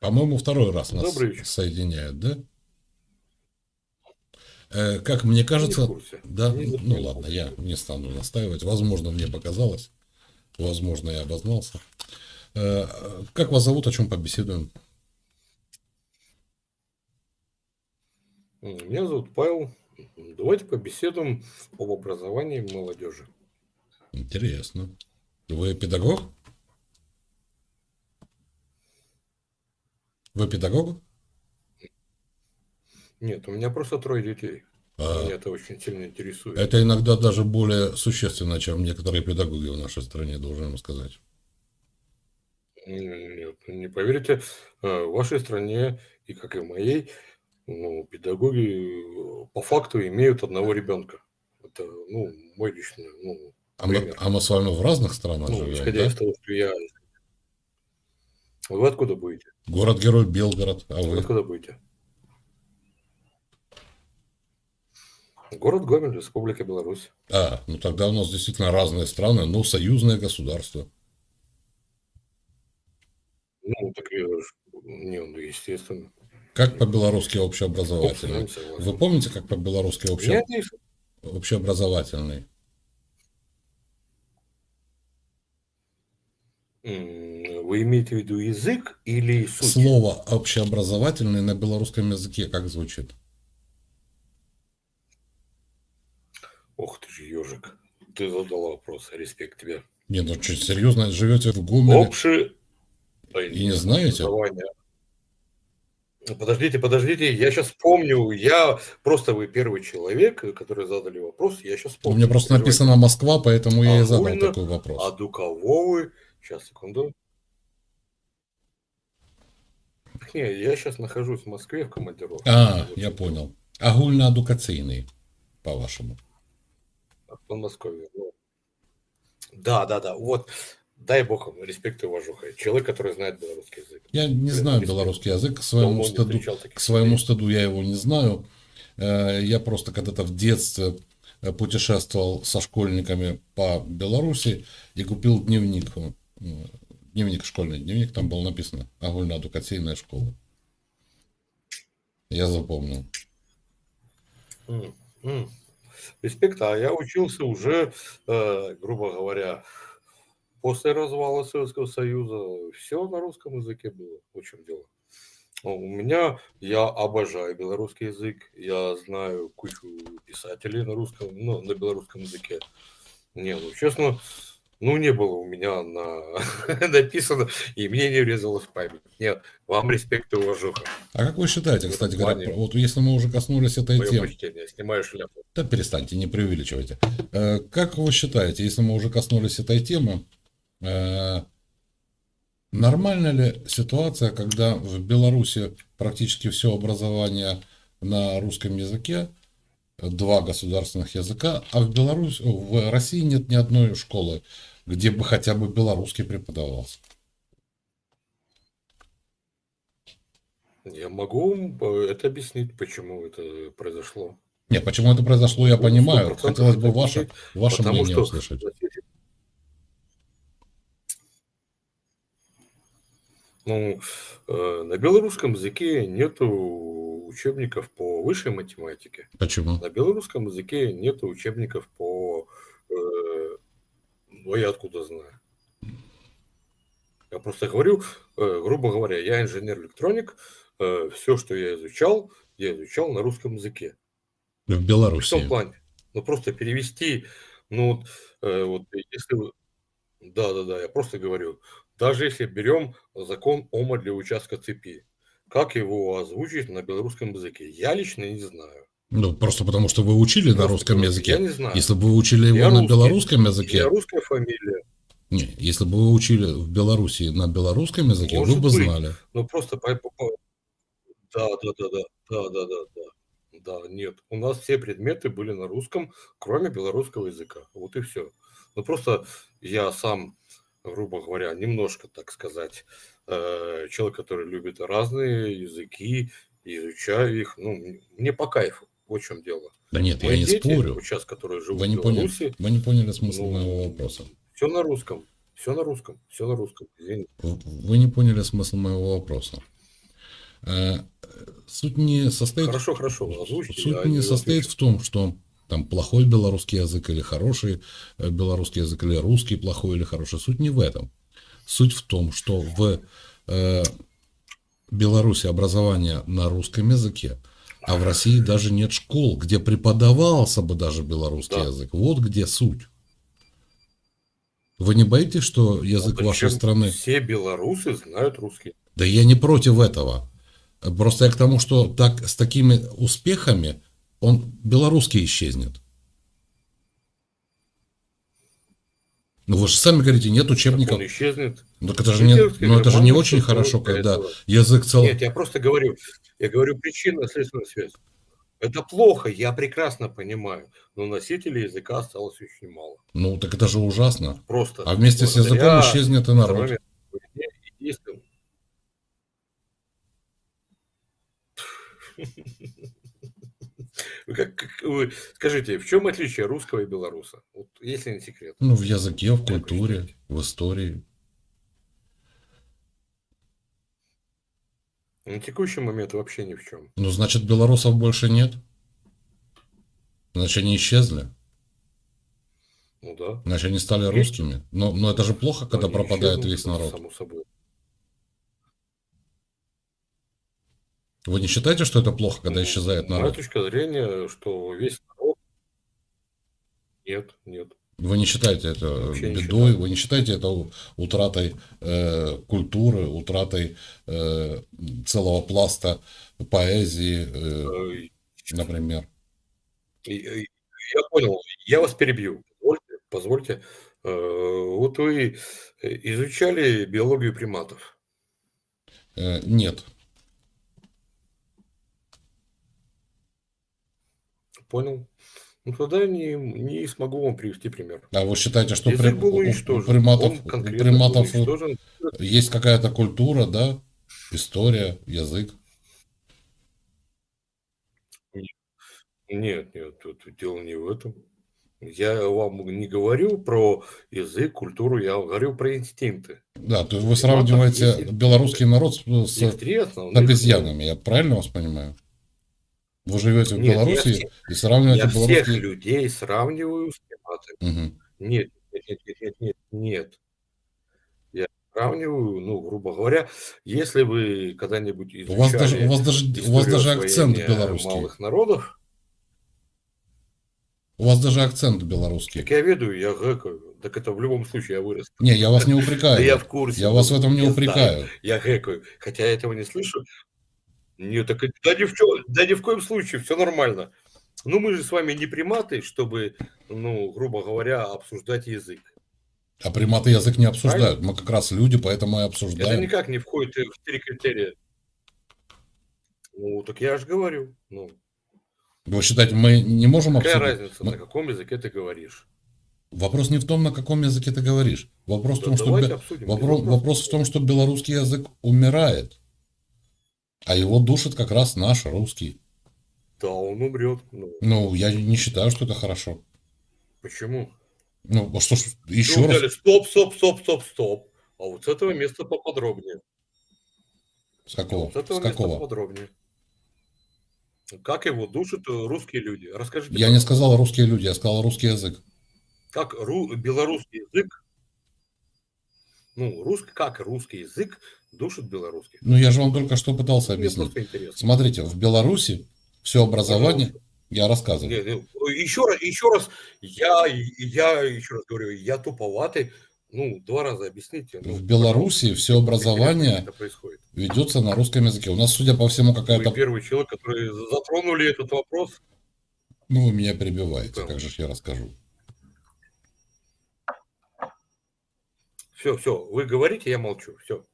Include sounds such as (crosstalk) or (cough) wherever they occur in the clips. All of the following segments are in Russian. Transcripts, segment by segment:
По-моему, второй раз нас Добрый вечер. соединяют, да? Э, Как мне Не кажется, да, Не- ну не ладно, я не стану настаивать. Возможно, мне показалось. Возможно, я обознался. Э, Как вас зовут, о чем побеседуем? Меня зовут Павел. Давайте побеседуем об образовании молодежи. Интересно. Вы педагог? Вы педагог? Нет, у меня просто трое детей. А, Меня это очень сильно интересует. Это иногда даже более существенно, чем некоторые педагоги в нашей стране, должен вам сказать. Нет, не поверите, э, в вашей стране и как и в моей, ну, педагоги э, по факту имеют одного ребенка. Это, ну, мой личный, ну, А мы, а мы с вами в разных странах Ну, живем, исходя да? из того, что я... Вы откуда будете? Город-герой Белгород, а Вы вы? откуда будете? Город Гомель, Республика Беларусь. А, ну тогда у нас действительно разные страны, но союзное государство. Ну, так я ж- не, ну, естественно. Как по-белорусски общеобразовательный? Вы помните, как по-белорусски обще... Общеобразовательный? М, Вы имеете в виду язык или суть? Слово общеобразовательный на белорусском языке как звучит? Ох ты же, ежик. Ты задала вопрос. Респект тебе. Не, ну что, серьезно, живете в Гомеле Общее... и не знаете? образование. Подождите, подождите, я сейчас помню, я просто вы первый человек, который задали вопрос, я сейчас У помню. меня просто написано Москва, поэтому я и задал такой вопрос. А до кого вы? Сейчас, секунду. (laughs) Не, я сейчас нахожусь в Москве в командировке. А, Вот я понял. Агульно-адукацийный, по-вашему. В Подмосковье. ну. Да, да, да. Вот, дай бог вам респект и уважуха. Человек, который знает белорусский язык. Я не Блин, знаю респект. белорусский язык, к своему Давно не стыду, встречал таких к своему людей. стыду я его не знаю. Э, Я просто когда-то в детстве э, путешествовал со школьниками по Беларуси и купил дневник. э, Дневник, школьный дневник, там было написано «Агульно-адукацийная школа». Я запомнил. Респект, а я учился уже, э, грубо говоря, после развала Советского Союза. Все на русском языке было. В чем дело? У меня, я обожаю белорусский язык, я знаю кучу писателей на русском, ну, на белорусском языке. Не, ну, честно, ну, не было у меня на... (laughs) написано, и мне не врезалось в память. Нет, вам респект и уважуха. А как вы считаете, В кстати говоря, плане- вот если мы уже коснулись этой Мое темы, почтение, снимаю шляпу. Да перестаньте, не преувеличивайте. Э, Как вы считаете, если мы уже коснулись этой темы, э, нормальна ли ситуация, когда в Беларуси практически все образование на русском языке, два государственных языка, а в Беларуси, в России нет ни одной школы, где бы хотя бы белорусский преподавался? Я могу э, это объяснить, почему это произошло. Нет, почему это произошло, я Ну, понимаю. 100% Хотелось бы ваше, ваше мнение что услышать. ну, э, на белорусском языке нету учебников по высшей математике. Почему? На белорусском языке нету учебников по... э, ну, я откуда знаю? Я просто говорю, э, грубо говоря, я инженер-электроник, все, что я изучал, я изучал на русском языке. В В том Беларуси. плане? Ну, просто перевести, ну, вот, э, вот если вы... Да, да, да, я просто говорю, даже если берем закон Ома для участка цепи, как его озвучить на белорусском языке? Я лично не знаю. Ну, просто потому что вы учили на Просто русском говорю, языке. Я не знаю. Если бы вы учили его Я на русский. белорусском языке, русская фамилия. не, если бы вы учили в Беларуси на белорусском языке, Может вы бы быть. знали. Ну, просто по... по- по- Да, да, да, да, да, да, да, да. Да, нет. У нас все предметы были на русском, кроме белорусского языка. Вот и все. Ну, просто я сам, грубо говоря, немножко, так сказать, э, человек, который любит разные языки, изучаю их. Ну, мне по кайфу. Вот в чем дело. Да нет, Мои я не дети, спорю. вот сейчас, которые живут Вы не в поняли, Беларуси, вы не поняли смысл моего вопроса. все на русском. Все на русском. Все на русском. Извините. Вы не поняли смысл моего вопроса. Э, Суть не состоит, Хорошо, хорошо, озвучьте. суть не не состоит в том, что там плохой белорусский язык или хороший э, белорусский язык, или русский плохой или хороший. Суть не в этом. Суть в том, что в э, Беларуси образование на русском языке, а в России даже нет школ, где преподавался бы даже белорусский Да. язык. Вот где суть. Вы не боитесь, что язык Ну, вашей страны... Все белорусы знают русский. Да я не против этого. Просто я к тому, что так, с такими успехами он белорусский исчезнет. Ну вы же сами говорите, нет Так учебников. он исчезнет. Ну, это же не, ну, это же не очень хорошо, когда этого. язык цел... Нет, я просто говорю, я говорю причинно-следственную связь. Это плохо, я прекрасно понимаю, но носителей языка осталось очень мало. Ну, так это же ужасно. Просто. А вместе с языком исчезнет и народ. современному как- как вы- скажите, в чем отличие русского и белоруса? Вот, если не секрет. Ну, в языке, в Как вы культуре, считаете? в истории. На текущий момент вообще ни в чем. Ну, значит, белорусов больше нет. Значит, они исчезли. Ну да. Значит, они стали Есть. русскими. Но, но это же плохо, когда Они пропадает исчезнут, весь народ. Само собой. Вы не считаете, что это плохо, когда Ну, исчезает Моя народ? точка зрения, что весь народ... Нет, нет. Вы не считаете это Вообще не бедой, считаю. вы не считаете это утратой э, культуры, утратой э, целого пласта поэзии, э, например? Я понял. Я вас перебью. Позвольте. позвольте. Э, Вот вы э, изучали биологию приматов. Э, нет. Понял? Ну, тогда не, не смогу вам привести пример. А вы считаете, что при- был у- приматов, у приматов был уничтожен. есть какая-то культура, да? История, язык. Нет, нет, тут дело не в этом. Я вам не говорю про язык, культуру, я говорю про инстинкты. Да, то есть вы сравниваете белорусский народ с, с обезьянами, я правильно вас понимаю? Вы живете в Нет, я Беларуси все- и сравниваете Я всех белорусский... людей сравниваю с приматами. Мгм. Нет, нет, нет, нет, нет, нет, нет. Я сравниваю, ну, грубо говоря, если вы когда-нибудь У вас даже, изучали у вас даже, у вас даже акцент белорусский. малых народов, У вас даже акцент белорусский. так я веду, я гэкаю. Так это в любом случае я вырос. Не, я вас не (laughs) Да упрекаю. я в курсе. Я вас в этом не упрекаю. Я гэкаю. Хотя я этого не слышу. Нет, так это- да ни, в чё- да ни в коем случае, все нормально. Ну, мы же с вами не приматы, чтобы, ну, грубо говоря, обсуждать язык. А приматы язык не обсуждают. Мы как раз люди, поэтому и Это обсуждаем. никак не входит в три критерия. Ну, так я же говорю. Ну, Вы считаете, мы не можем какая обсудить? разница, Мы- на каком языке ты говоришь? Вопрос не в том, на каком языке ты говоришь. Вопрос в Да том, что бе- вопрос, вопрос в том, что белорусский язык умирает, а его душит как раз наш русский. Да, он умрет. Ну, Ну, я не считаю, что это хорошо. почему? Ну, а что ж, еще Ну, раз. взяли, Стоп, стоп, стоп, стоп, стоп. А вот с этого места поподробнее. С какого? Вот с этого С места какого? поподробнее. Как его душат э, русские люди? Расскажите. Я не сказал русские люди, я сказал русский язык. Как ру- белорусский язык, ну, русский, как русский язык душит белорусский? Ну, я же вам только что пытался объяснить. Смотрите, в Беларуси все образование, я рассказываю. Не, не, еще раз, еще раз, я, я еще раз говорю, я туповатый. Ну, два раза объясните. ну, В Беларуси все пожалуйста, образование ведется на русском языке. У нас, судя по всему, Вы какая-то... первый человек, который затронули этот вопрос. Ну, вы меня перебиваете, Понял. как же я расскажу. Все, все, вы говорите, я молчу. Все,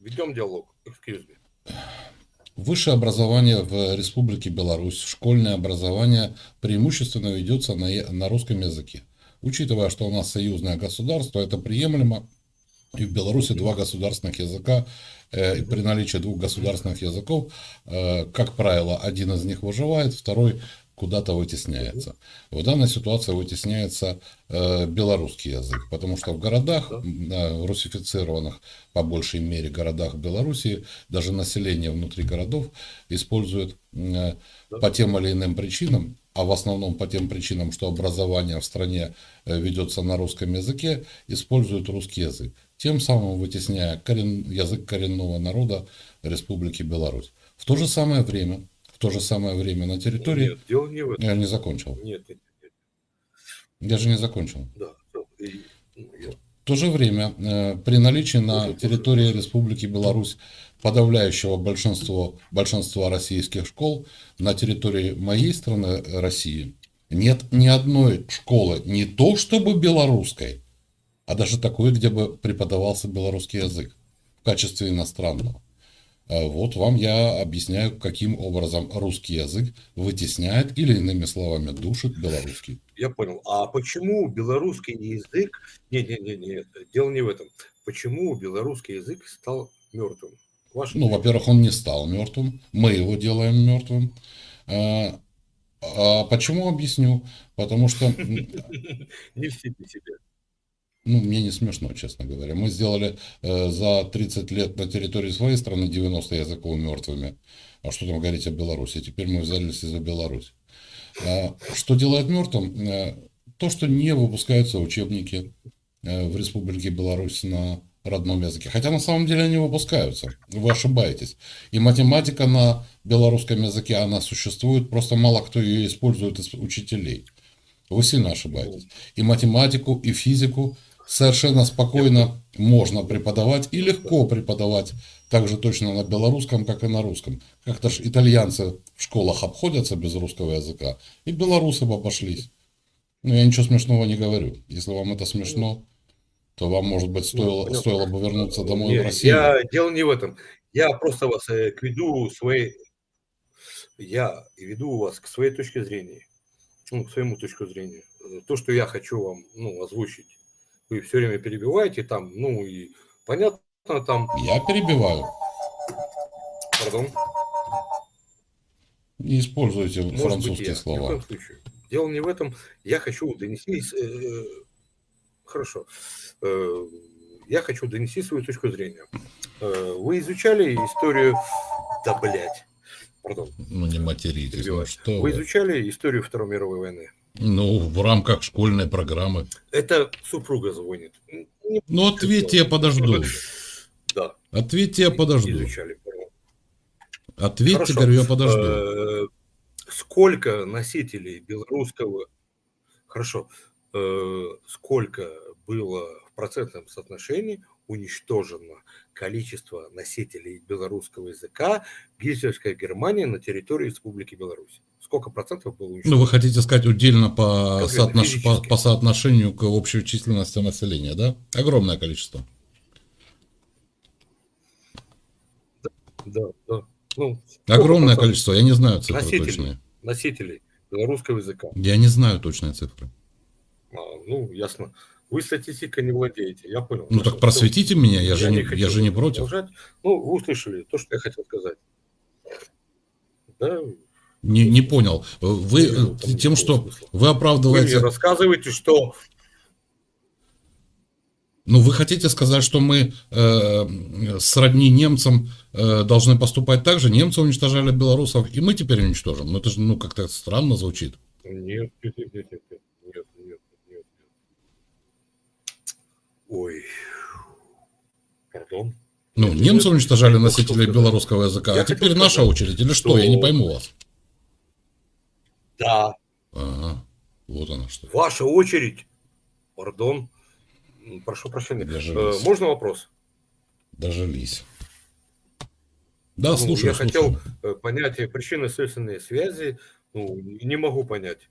ведем диалог. Excuse me. Высшее образование в Республике Беларусь, школьное образование преимущественно ведется на, на русском языке. Учитывая, что у нас союзное государство, это приемлемо. И в Беларуси два государственных языка. э, и при наличии двух государственных языков, э, как правило, один из них выживает, второй куда-то вытесняется. В данной ситуации вытесняется э, белорусский язык, потому что в городах, Да. э, русифицированных по большей мере городах Беларуси, даже население внутри городов использует э, по тем или иным причинам, а в основном по тем причинам, что образование в стране э, ведется на русском языке, используют русский язык, тем самым вытесняя корен- язык коренного народа Республики Беларусь. В то же самое время, то же самое время на территории... Нет, дело не в этом. Я не закончил. Нет, нет, нет. Я же не закончил. Да. И, ну, я- В то же время, э, при наличии на территории. Республики Беларусь подавляющего большинства, большинства российских школ, на территории моей страны России нет ни одной школы, не то чтобы белорусской, а даже такой, где бы преподавался белорусский язык в качестве иностранного. А Вот вам я объясняю, каким образом русский язык вытесняет или иными словами душит белорусский. Я понял. А почему белорусский язык... Нет, дело не в этом. Почему белорусский язык стал мертвым? Ваше Ну, во-первых, он не стал мертвым, мы его делаем мертвым. А, а почему объясню? Потому что, (laughs) Не льстите себе. Ну, мне не смешно, честно говоря. Мы сделали э, за 30 лет на территории своей страны 90 языков мертвыми. А что там говорить о Беларуси? Теперь мы взялись за Беларусь. А, что делает мертвым? Э, то, что не выпускаются учебники э, в Республике Беларусь на родном языке. Хотя на самом деле они выпускаются. Вы ошибаетесь. И математика на белорусском языке, она существует, просто мало кто ее использует из учителей. Вы сильно ошибаетесь. И математику, и физику совершенно спокойно можно преподавать и легко преподавать так же точно на белорусском, как и на русском. Как-то ж итальянцы в школах обходятся без русского языка, и белорусы бы обошлись. Но я ничего смешного не говорю. Если вам это смешно, то вам, может быть, стоило, понятно. стоило бы вернуться домой Не, в Россию. Я, дело не в этом. Я просто вас э, к веду своей... Я веду вас к своей точке зрения. Ну, к своему точку зрения. То, что я хочу вам ну, озвучить. Вы все время перебиваете там, ну и понятно там, Я перебиваю. пардон, Не используйте может быть французские я. Ни в слова. коем случае. Дело не в этом. Я хочу донести... с- э, Хорошо. Э, Я хочу донести свою точку зрения. Э, Вы изучали историю... Да, блядь. Пардон. Ну, не материтесь. Ну, что Вы вы. изучали историю Второй мировой войны? Ну, в рамках школьной программы. Это супруга звонит. Ну, ответьте, я подожду. Да, Ответьте, я подожду. изучали. Ответьте, Хорошо. говорю, я подожду. Сколько носителей белорусского... Хорошо. Э, Сколько было в процентном соотношении уничтожено количество носителей белорусского языка гитлеровской Германии на территории Республики Беларусь? Сколько процентов было уничтожено? Ну, вы хотите сказать отдельно по, соотнош- по, по соотношению к общей численности населения, да? Огромное количество. Да, да. Ну, Огромное количество, я не знаю цифры Носителей. точные. носителей белорусского языка. Я не знаю точные цифры. А, ну, ясно. Вы статистикой не владеете, я понял. Ну, так просветите меня, я, же, не, я хочу же не против. продолжать. Ну, вы услышали то, что я хотел сказать. Да, не, не понял. Вы не э, тем, что вы оправдываете... Вы мне рассказываете, что... Ну, вы хотите сказать, что мы э, сродни немцам э, должны поступать так же? Немцы уничтожали белорусов, и мы теперь уничтожим. Ну, это же, ну, как-то странно звучит. Нет, нет, нет, нет, нет, нет, нет, нет. Ой, пардон. Ну, немцы уничтожали носителей белорусского языка, а я а теперь наша очередь, или что? что? Я не пойму вас. Да, Ага, вот она что. ваша очередь. Пардон. М, Прошу прощения. Э, Дожились. Можно вопрос? Дожились. Да, Ну, слушаю, я хотел слушаю. э, понятие причинно-следственной связи, ну, не могу понять.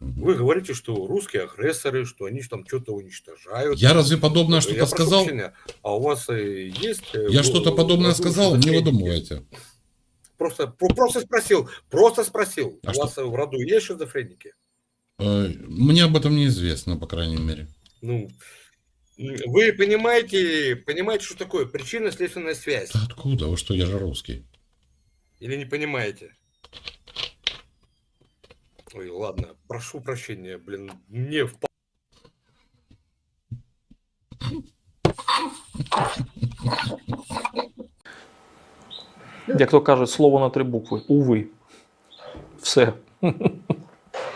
Мгм. Вы говорите, что русские агрессоры, что они там что-то уничтожают. Я разве подобное Я что-то сказал? прощения, а у вас э, есть... э, Я что-то подобное сказал? Не выдумывайте. Просто, про- просто спросил, просто спросил. А у что? вас в роду есть шизофреники? Э, Мне об этом неизвестно, по крайней мере. Ну, вы понимаете, понимаете, что такое причинно-следственная связь? Да откуда? Вы что, я же русский. Или не понимаете? Ой, ладно, прошу прощения, блин, мне в Як то кажуть, слово на три букви. Уви. Все.